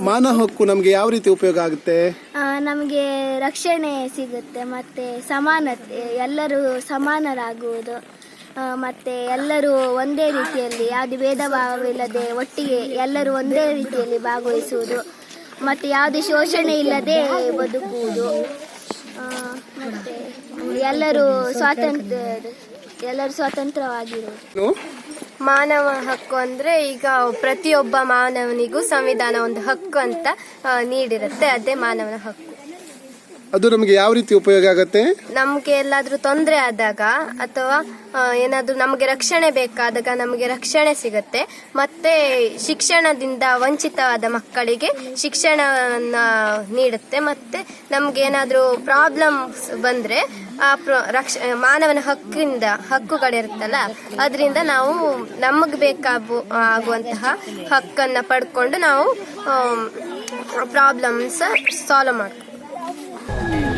ಮಾನವ ಹಕ್ಕು ನಮಗೆ ಯಾವ ರೀತಿ ಉಪಯೋಗ ಆಗುತ್ತೆ? ನಮಗೆ ರಕ್ಷಣೆ ಸಿಗುತ್ತೆ ಮತ್ತೆ ಸಮಾನತೆ ಎಲ್ಲರೂ ಸಮಾನರಾಗುವುದು. ಆ, ಮತ್ತೆ ಎಲ್ಲರೂ ಒಂದೇ ರೀತಿಯಲ್ಲಿ ಯಾವುದೇ ಭೇದ ಭಾವವಿಲ್ಲದೆ ಒಟ್ಟಿಗೆ ಎಲ್ಲರೂ ಒಂದೇ ರೀತಿಯಲ್ಲಿ ಭಾಗವಹಿಸುವುದು. ಮತ್ತೆ ಯಾವುದೇ ಶೋಷಣೆ ಇಲ್ಲದೆ ಬದುಕುವುದು. ಆ, ಮತ್ತೆ ಎಲ್ಲರೂ ಸ್ವಾತಂತ್ರ್ಯ ಎಲ್ಲರೂ ಸ್ವತಂತ್ರವಾಗಿರುವುದು ಏನು? ಮಾನವ ಹಕ್ಕು ಅಂದ್ರೆ ಈಗ ಪ್ರತಿಯೊಬ್ಬ ಮಾನವನಿಗೂ ಸಂವಿಧಾನ ಒಂದು ಹಕ್ಕು ಅಂತ ನೀಡಿರುತ್ತೆ. ಅದೇ ಮಾನವನ ಹಕ್ಕು. ಅದು ನಮಗೆ ಯಾವ ರೀತಿ ಉಪಯೋಗ ಆಗುತ್ತೆ? ನಮ್ಗೆ ಎಲ್ಲಾದ್ರೂ ತೊಂದರೆ ಆದಾಗ ಅಥವಾ ಏನಾದ್ರೂ ನಮಗೆ ರಕ್ಷಣೆ ಬೇಕಾದಾಗ ನಮಗೆ ರಕ್ಷಣೆ ಸಿಗುತ್ತೆ. ಮತ್ತೆ ಶಿಕ್ಷಣದಿಂದ ವಂಚಿತವಾದ ಮಕ್ಕಳಿಗೆ ಶಿಕ್ಷಣವನ್ನ ನೀಡುತ್ತೆ. ಮತ್ತೆ ನಮ್ಗೆ ಏನಾದ್ರೂ ಪ್ರಾಬ್ಲಮ್ಸ್ ಬಂದ್ರೆ ಆ ರಕ್ಷ ಮಾನವನ ಹಕ್ಕಿಂದ ಹಕ್ಕುಗಳಿರುತ್ತಲ್ಲ, ಅದರಿಂದ ನಾವು ನಮಗೆ ಬೇಕಾಗು, ಆಗುವಂತಹ ಹಕ್ಕನ್ನ ಪಡ್ಕೊಂಡು ನಾವು ಪ್ರಾಬ್ಲಮ್ಸ್ ಸಾಲ್ವ್ ಮಾಡ್ತೀವಿ.